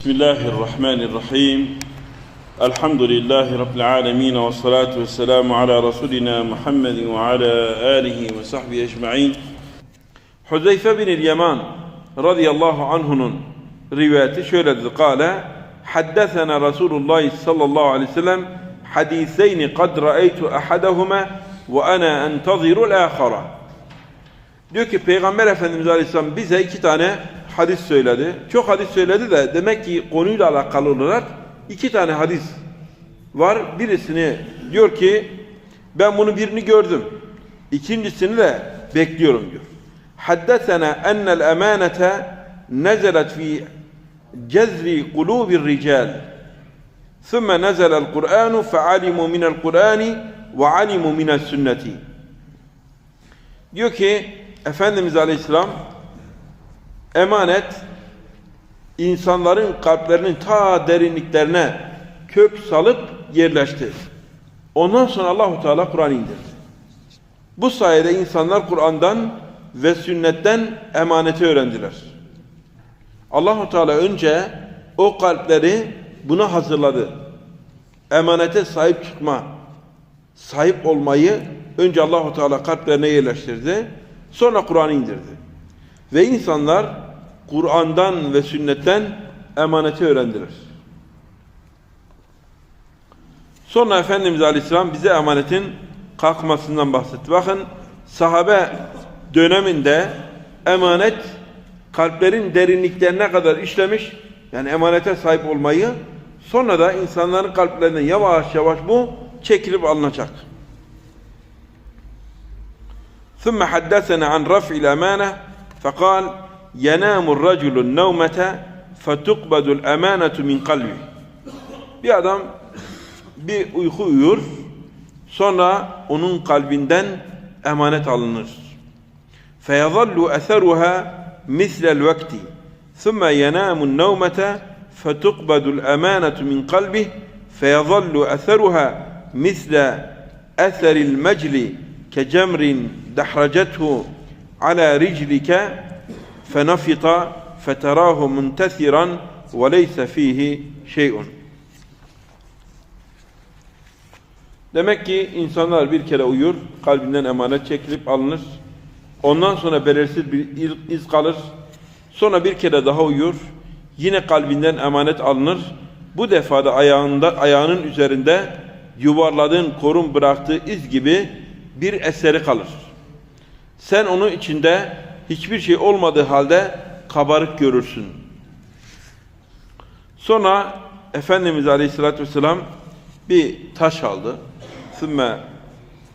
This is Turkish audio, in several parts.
بسم الله الرحمن الرحيم الحمد لله رب العالمين والصلاة والسلام على رسولنا محمد وعلى آله وصحبه أجمعين Huzeyfe bin Yaman radıyallahu anh'unun rivayeti şöyledir. Kale Haddesena Resulullah sallallahu aleyhi ve sellem hadiseyni kad ra'eytu ahadahuma ve ana entaziru l-akhara. Diyor ki Peygamber Efendimiz Aleyhisselam bize iki tane hadis söyledi. Çok hadis söyledi de demek ki konuyla alakalı olarak iki tane hadis var. Birisini diyor ki ben bunu birini gördüm. İkincisini de bekliyorum diyor. Haddesena ennel emanete nezelet fi cezri kulubir rical. ثم نزل القرآن فعلموا من القرآن وعلموا من السنة. Diyor ki Efendimiz Aleyhisselam emanet insanların kalplerinin ta derinliklerine kök salıp yerleşti. Ondan sonra Allahu Teala Kur'an indirdi. Bu sayede insanlar Kur'an'dan ve sünnetten emaneti öğrendiler. Allahu Teala önce o kalpleri buna hazırladı. Emanete sahip çıkma, sahip olmayı önce Allahu Teala kalplerine yerleştirdi. Sonra Kur'an'ı indirdi. Ve insanlar Kur'an'dan ve sünnetten emaneti öğrendiler. Sonra Efendimiz Aleyhisselam bize emanetin kalkmasından bahsetti. Bakın sahabe döneminde emanet kalplerin derinliklerine kadar işlemiş. Yani emanete sahip olmayı sonra da insanların kalplerinden yavaş yavaş bu çekilip alınacak. ثم حدثنا عن رفع الأمانة فقال ينام الرجل النومة فتقبض الأمانة من قلبه bir adam bir uyku uyur sonra onun kalbinden emanet alınır فيظل أثرها مثل الوقت ثم ينام النومة فتقبض الأمانة من قلبه فيظل أثرها مثل أثر المجل كجمر دحرجته ala riclike fenafita feterahu muntesiran ve leyse fihi şey'un. Demek ki insanlar bir kere uyur, kalbinden emanet çekilip alınır. Ondan sonra belirsiz bir iz kalır. Sonra bir kere daha uyur. Yine kalbinden emanet alınır. Bu defada ayağında, ayağının üzerinde yuvarladığın korun bıraktığı iz gibi bir eseri kalır. Sen onun içinde hiçbir şey olmadığı halde kabarık görürsün. Sonra Efendimiz Aleyhisselatü Vesselam bir taş aldı. ثُمَّ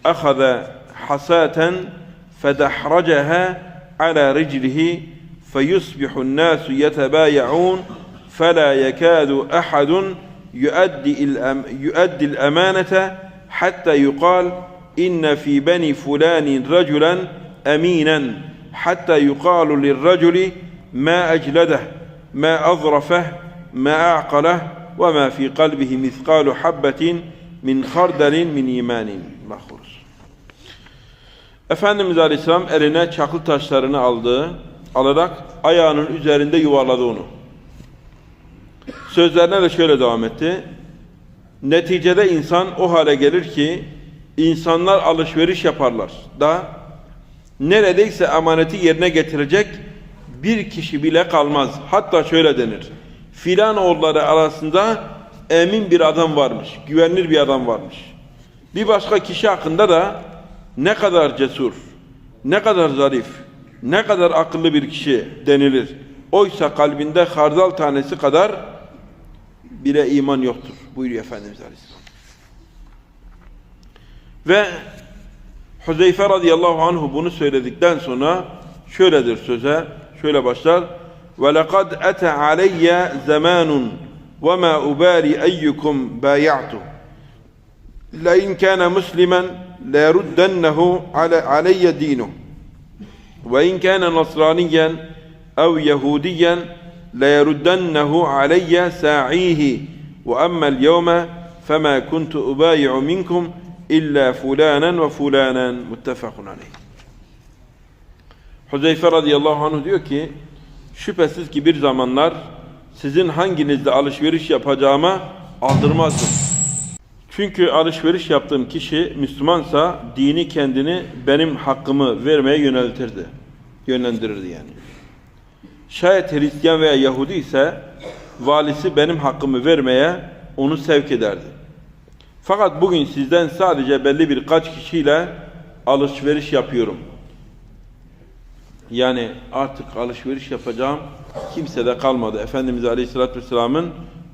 أَخَذَ حَسَاتًا فَدَحْرَجَهَا عَلَى رِجْلِهِ فَيُصْبِحُ النَّاسُ يَتَبَايَعُونَ فَلَا يَكَادُ أَحَدٌ يؤدي الأمانة حتى يقال إن في بني فلان رجلا أمينا حتى يقال للرجل ما أجلده ما أظرفه ما أعقله وما في قلبه مثقال حبة من خردل من إيمان mahfuz. Efendimiz Aleyhisselam eline çakıl taşlarını aldı, alarak ayağının üzerinde yuvarladı onu. Sözlerine de şöyle devam etti. Neticede insan o hale gelir ki insanlar alışveriş yaparlar da neredeyse emaneti yerine getirecek bir kişi bile kalmaz. Hatta şöyle denir. Filan oğulları arasında emin bir adam varmış, güvenilir bir adam varmış. Bir başka kişi hakkında da ne kadar cesur, ne kadar zarif, ne kadar akıllı bir kişi denilir. Oysa kalbinde hardal tanesi kadar bile iman yoktur buyuruyor Efendimiz Aleyhisselam. Ve Huzeyfe radıyallahu anhu bunu söyledikten sonra şöyledir söze, şöyle başlar. وَلَقَدْ أَتَ عَلَيَّ زَمَانٌ وَمَا أُبَارِ أَيُّكُمْ بَايَعْتُ لَاِنْ كَانَ مُسْلِمًا لَيَرُدَّنَّهُ عَلَيَّ دِينُهُ وَاِنْ كَانَ نَصْرَانِيًّا أَوْ يَهُودِيًّا لَيَرُدَّنَّهُ عَلَيَّ سَاعِيهِ وَأَمَّا الْيَوْمَ فَمَا كُنْتُ أُبَايِعُ مِنْكُمْ İlla fulanen ve fulanen muttefakun aleyh. Huzeyfe radıyallahu anh diyor ki şüphesiz ki bir zamanlar sizin hanginizle alışveriş yapacağıma aldırmazdım. Çünkü alışveriş yaptığım kişi Müslümansa dini kendini benim hakkımı vermeye yöneltirdi. Yönlendirirdi yani. Şayet Hristiyan veya Yahudi ise valisi benim hakkımı vermeye onu sevk ederdi. Fakat bugün sizden sadece belli birkaç kişiyle alışveriş yapıyorum. Yani artık alışveriş yapacağım kimse de kalmadı. Efendimiz Aleyhisselatü Vesselam'ın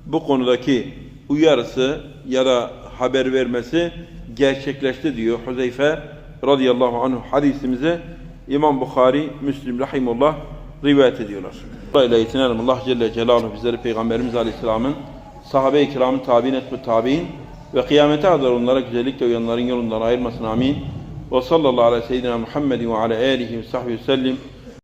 bu konudaki uyarısı ya da haber vermesi gerçekleşti diyor Huzeyfe radıyallahu anh hadisimizi İmam Bukhari, Müslim rahimullah rivayet ediyorlar. Burayla yetinelim. Allah Celle Celaluhu bizleri Peygamberimiz Aleyhisselam'ın sahabe-i kiramın tabi'in etme tabi'in ve kıyamete kadar onlara güzellikle uyanların yolundan ayırmasın amin. Ve sallallahu aleyhi ve seyyidina Muhammedin ve ala alihi ve sahbihi ve sellim.